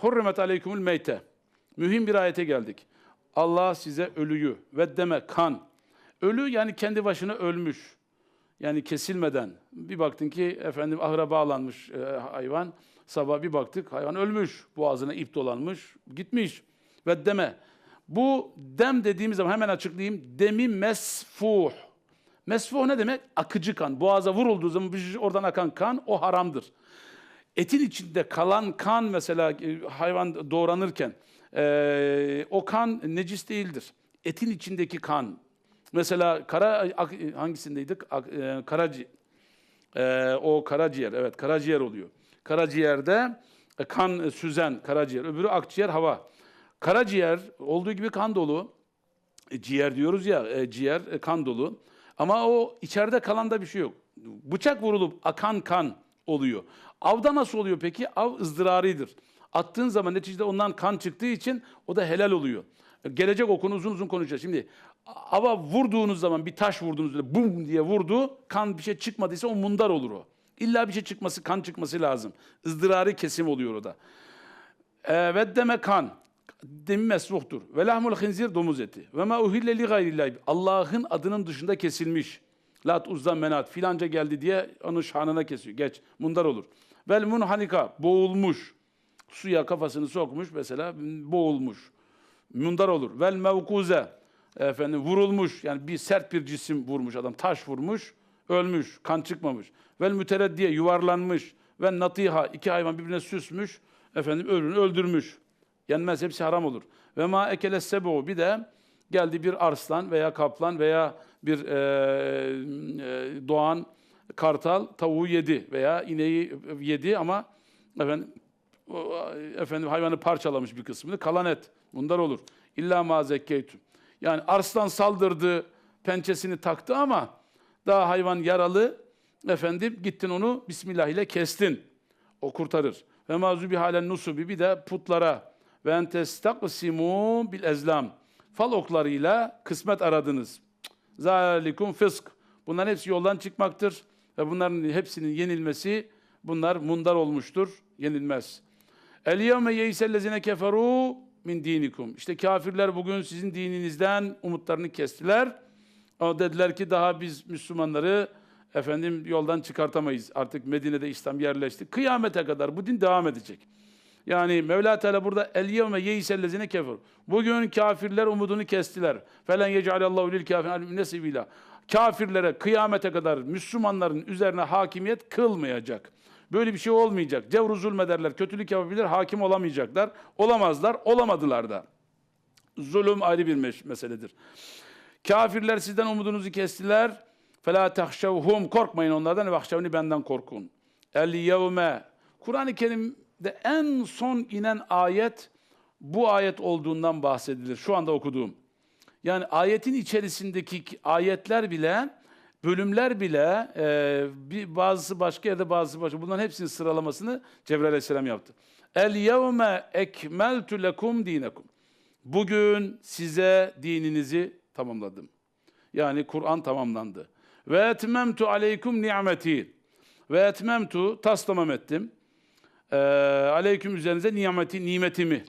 Hurrimet aleykumul meyte. Mühim bir ayete geldik. Allah size ölüyü ve deme kan. Ölü yani kendi başına ölmüş. Yani kesilmeden. Bir baktın ki efendim ahıra bağlanmış e, hayvan. Sabah bir baktık hayvan ölmüş. Boğazına ip dolanmış. Gitmiş. Ve deme. Bu dem dediğimiz zaman hemen açıklayayım. Demi mesfuh. Mesfuh ne demek? Akıcı kan. Boğaza vurulduğu zaman oradan akan kan o haramdır. Etin içinde kalan kan mesela e, hayvan doğranırken e, o kan necis değildir. Etin içindeki kan. Mesela kara ak- hangisindeydik? E, karaci e, o karaciğer evet karaciğer oluyor. Karaciğerde e, kan e, süzen karaciğer. Öbürü akciğer hava. Karaciğer olduğu gibi kan dolu. E, ciğer diyoruz ya, e, ciğer e, kan dolu. Ama o içeride kalan da bir şey yok. Bıçak vurulup akan kan oluyor. Avda nasıl oluyor peki? Av ızdıraridir. Attığın zaman neticede ondan kan çıktığı için o da helal oluyor. Gelecek o konu uzun uzun konuşacağız. Şimdi ava vurduğunuz zaman bir taş vurduğunuzda bum diye vurdu. Kan bir şey çıkmadıysa o mundar olur o. İlla bir şey çıkması, kan çıkması lazım. Izdırari kesim oluyor o da. E, ve deme kan. Demi mesruhtur. Ve lahmul khinzir domuz eti. Ve ma uhille li gayrillahi. Allah'ın adının dışında kesilmiş. Lat uzza menat filanca geldi diye onun şanına kesiyor. Geç. Mundar olur. Vel munhanika boğulmuş. Suya kafasını sokmuş mesela boğulmuş. Mundar olur. Vel mevkuze efendim vurulmuş yani bir sert bir cisim vurmuş adam taş vurmuş ölmüş kan çıkmamış. Vel mütereddiye yuvarlanmış ve natiha iki hayvan birbirine süsmüş efendim öbürünü öldürmüş. Yenmez hepsi haram olur. Ve ma ekele sebu bir de geldi bir arslan veya kaplan veya bir e, e, doğan kartal tavuğu yedi veya ineği yedi ama efendim efendim hayvanı parçalamış bir kısmını kalan et. Bunlar olur. İlla ma zekkeytüm. Yani arslan saldırdı, pençesini taktı ama daha hayvan yaralı. Efendim gittin onu Bismillah ile kestin. O kurtarır. Ve mazubi halen nusubi bir de putlara ve entestaksimu bil ezlam. Fal oklarıyla kısmet aradınız. Zalikum fısk. Bunların hepsi yoldan çıkmaktır. Ve bunların hepsinin yenilmesi bunlar mundar olmuştur. Yenilmez. El yevme yeysellezine keferu min dinikum. İşte kafirler bugün sizin dininizden umutlarını kestiler. Ama dediler ki daha biz Müslümanları efendim yoldan çıkartamayız. Artık Medine'de İslam yerleşti. Kıyamete kadar bu din devam edecek. Yani Mevla Teala burada el yevme yeysellezine kefir. Bugün kafirler umudunu kestiler. Felen yec'alallahu lil kafirin nesibila. Kafirlere kıyamete kadar Müslümanların üzerine hakimiyet kılmayacak. Böyle bir şey olmayacak. Cevru zulmederler, kötülük yapabilir, hakim olamayacaklar. Olamazlar, olamadılar da. Zulüm ayrı bir meseledir. Kafirler sizden umudunuzu kestiler. Fela tahşevhum korkmayın onlardan ve benden korkun. El yevme Kur'an-ı Kerim'de en son inen ayet bu ayet olduğundan bahsedilir. Şu anda okuduğum. Yani ayetin içerisindeki ayetler bile, bölümler bile, e, bir bazısı başka yerde bazısı başka. Bunların hepsinin sıralamasını Cebrail Aleyhisselam yaptı. El yevme ekmeltu lekum dinekum. Bugün size dininizi tamamladım. Yani Kur'an tamamlandı. Ve etmemtu aleykum nimeti. Ve etmemtu tas tamam ettim. Ee, aleyküm üzerinize nimeti, nimetimi.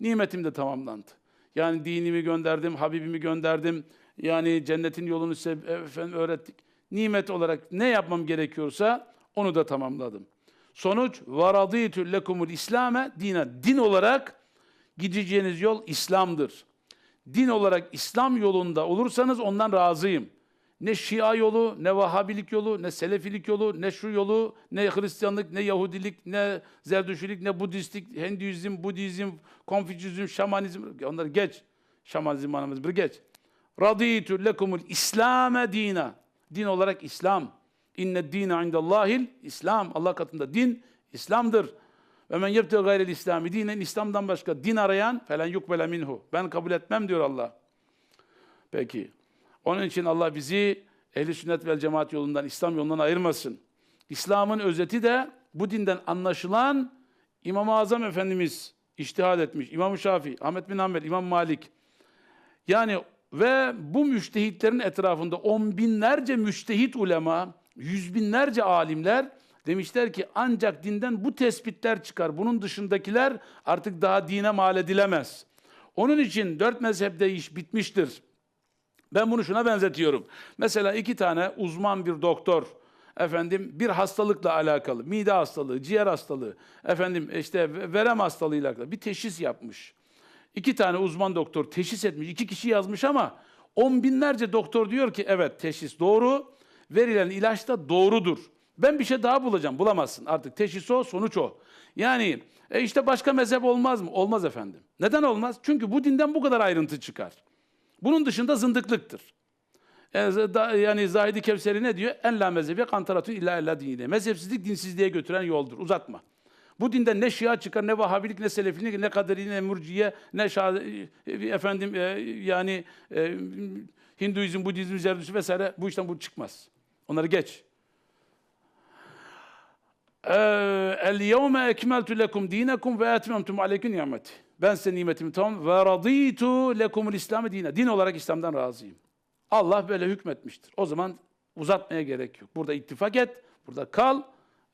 Nimetim de tamamlandı. Yani dinimi gönderdim, Habibimi gönderdim. Yani cennetin yolunu size efendim öğrettik. Nimet olarak ne yapmam gerekiyorsa onu da tamamladım. Sonuç varaditü lekumul İslame dine. Din olarak gideceğiniz yol İslam'dır. Din olarak İslam yolunda olursanız ondan razıyım. Ne Şia yolu, ne Vahabilik yolu, ne Selefilik yolu, ne şu yolu, ne Hristiyanlık, ne Yahudilik, ne Zerdüşilik, ne Budistlik, Hinduizm, Budizm, Konfüçyüzm, Şamanizm. Onları geç. Şamanizm manamız bir geç. Radiyetü lekumul İslame dina. Din olarak İslam. İnne dine indallahil İslam. Allah katında din İslam'dır. Ve men yebte gayril İslami dinen İslam'dan başka din arayan falan yukbele minhu. Ben kabul etmem diyor Allah. Peki. Onun için Allah bizi ehli sünnet vel cemaat yolundan, İslam yolundan ayırmasın. İslam'ın özeti de bu dinden anlaşılan İmam-ı Azam Efendimiz iştihad etmiş. İmam-ı Şafii, Ahmet bin Hanbel, İmam Malik. Yani ve bu müştehitlerin etrafında on binlerce müştehit ulema, yüz binlerce alimler Demişler ki ancak dinden bu tespitler çıkar. Bunun dışındakiler artık daha dine mal edilemez. Onun için dört mezhepte iş bitmiştir. Ben bunu şuna benzetiyorum. Mesela iki tane uzman bir doktor, efendim bir hastalıkla alakalı, mide hastalığı, ciğer hastalığı, efendim işte verem hastalığıyla alakalı bir teşhis yapmış. İki tane uzman doktor teşhis etmiş, iki kişi yazmış ama on binlerce doktor diyor ki evet teşhis doğru, verilen ilaç da doğrudur. Ben bir şey daha bulacağım, bulamazsın. Artık teşhis o, sonuç o. Yani e işte başka mezhep olmaz mı? Olmaz efendim. Neden olmaz? Çünkü bu dinden bu kadar ayrıntı çıkar. Bunun dışında zındıklıktır. E, Yani Zahidi Kevseri ne diyor? En la mezhebi kantaratun illa illa dinine. Mezhepsizlik dinsizliğe götüren yoldur. Uzatma. Bu dinden ne Şia çıkar, ne Vahabilik, ne Selefilik, ne Kaderi, ne Murciye, ne Şah, e, efendim e, yani e, Hinduizm, Budizm, Zerdüşt vesaire bu işten bu çıkmaz. Onları geç. El yevme ekmeltu lekum dinakum ve etmemtum aleyküm nimeti. Ben size nimetimi tamam ve raditu lekumul İslam'ı dine. Din olarak İslam'dan razıyım. Allah böyle hükmetmiştir. O zaman uzatmaya gerek yok. Burada ittifak et, burada kal.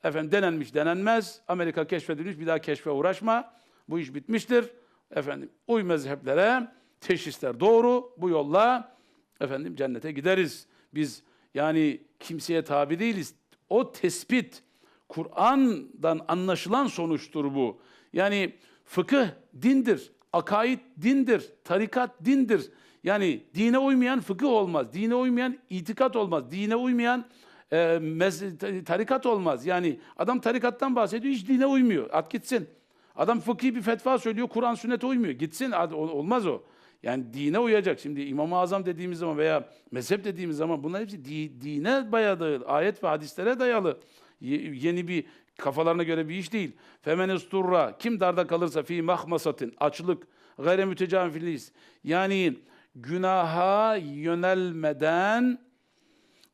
Efendim denenmiş denenmez. Amerika keşfedilmiş bir daha keşfe uğraşma. Bu iş bitmiştir. Efendim uy mezheplere teşhisler doğru. Bu yolla efendim cennete gideriz. Biz yani kimseye tabi değiliz. O tespit Kur'an'dan anlaşılan sonuçtur bu. Yani fıkıh dindir, akaid dindir, tarikat dindir. Yani dine uymayan fıkıh olmaz, dine uymayan itikat olmaz, dine uymayan e, mez- tarikat olmaz. Yani adam tarikattan bahsediyor, hiç dine uymuyor. At gitsin. Adam fıkhi bir fetva söylüyor, Kur'an sünnete uymuyor. Gitsin, ad- ol- olmaz o. Yani dine uyacak. Şimdi İmam-ı Azam dediğimiz zaman veya mezhep dediğimiz zaman bunlar hepsi di- dine dayalı, ayet ve hadislere dayalı. Ye- yeni bir kafalarına göre bir iş değil. Femen isturra kim darda kalırsa fi mahmasatin açlık gayre mütecavifiliz. Yani günaha yönelmeden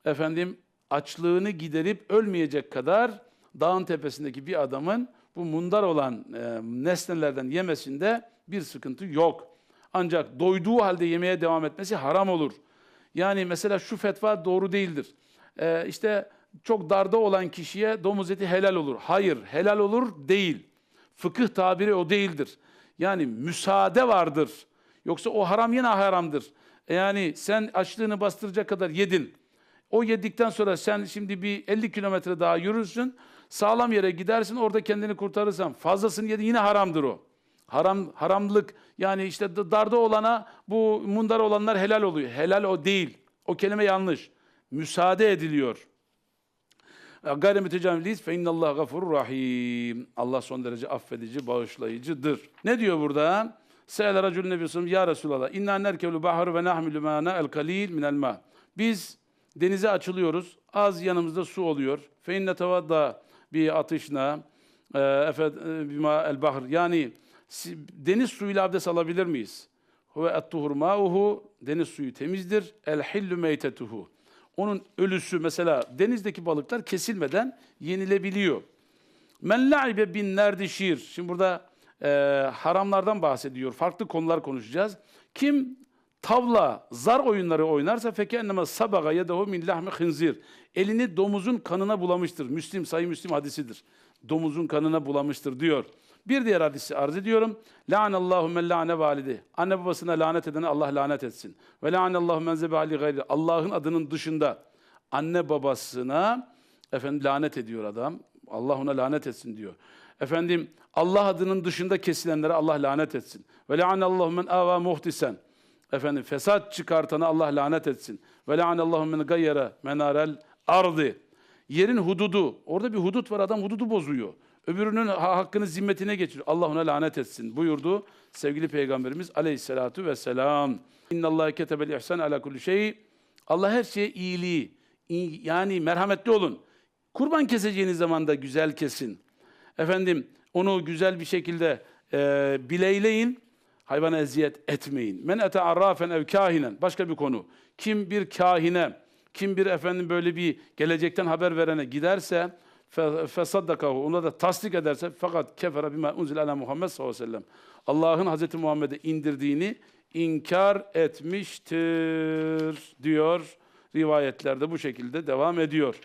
efendim açlığını giderip ölmeyecek kadar dağın tepesindeki bir adamın bu mundar olan e, nesnelerden yemesinde bir sıkıntı yok. Ancak doyduğu halde yemeye devam etmesi haram olur. Yani mesela şu fetva doğru değildir. E, işte çok darda olan kişiye domuz eti helal olur. Hayır, helal olur değil. Fıkıh tabiri o değildir. Yani müsaade vardır. Yoksa o haram yine haramdır. E Yani sen açlığını bastıracak kadar yedin. O yedikten sonra sen şimdi bir 50 kilometre daha yürürsün. Sağlam yere gidersin orada kendini kurtarırsan. Fazlasını yedin yine haramdır o. Haram, haramlık yani işte darda olana bu mundar olanlar helal oluyor. Helal o değil. O kelime yanlış. Müsaade ediliyor. Gayri mütecaviliz fe innallah gafurur rahim. Allah son derece affedici, bağışlayıcıdır. Ne diyor burada? Se'ele racul nebi sallallahu ya Resulallah inna nerkevlu bahru ve nahmilu ma'na el kalil minel ma. Biz denize açılıyoruz. Az yanımızda su oluyor. Fe inne tevadda bi atışna e, efed e, bima el bahr. Yani deniz suyuyla abdest alabilir miyiz? Huve et-tuhur ma'uhu deniz suyu temizdir. El hillu meytetuhu. Onun ölüsü mesela denizdeki balıklar kesilmeden yenilebiliyor. Men la'ibe bin nerdişir. Şimdi burada e, haramlardan bahsediyor. Farklı konular konuşacağız. Kim tavla, zar oyunları oynarsa feke enneme sabaga yedehu min lahmi hınzir. Elini domuzun kanına bulamıştır. Müslim, sayı Müslim hadisidir. Domuzun kanına bulamıştır diyor. Bir diğer hadisi arz ediyorum. La'anallahu men la'ane validi. Anne babasına lanet edene Allah lanet etsin. Ve la'anallahu men zebe ali gayri. Allah'ın adının dışında anne babasına efendim lanet ediyor adam. Allah ona lanet etsin diyor. Efendim Allah adının dışında kesilenlere Allah lanet etsin. Ve la'anallahu men ava muhtisen. Efendim fesat çıkartana Allah lanet etsin. Ve la'anallahu men gayyara menarel ardı. Yerin hududu. Orada bir hudut var adam hududu bozuyor. Öbürünün ha- hakkını zimmetine geçiriyor. Allah ona lanet etsin buyurdu sevgili Peygamberimiz aleyhissalatu vesselam. İnnallâhe ketebel ihsan ala kulli şey. Allah her şeye iyiliği, iyi- yani merhametli olun. Kurban keseceğiniz zaman da güzel kesin. Efendim onu güzel bir şekilde e, bileyleyin. Hayvana eziyet etmeyin. Men ete arrafen ev kahinen. Başka bir konu. Kim bir kahine, kim bir efendim böyle bir gelecekten haber verene giderse fe- fesaddakahu ona da tasdik ederse fakat kefere bima unzile ala Muhammed sallallahu aleyhi ve sellem. Allah'ın Hazreti Muhammed'e indirdiğini inkar etmiştir diyor. Rivayetlerde bu şekilde devam ediyor.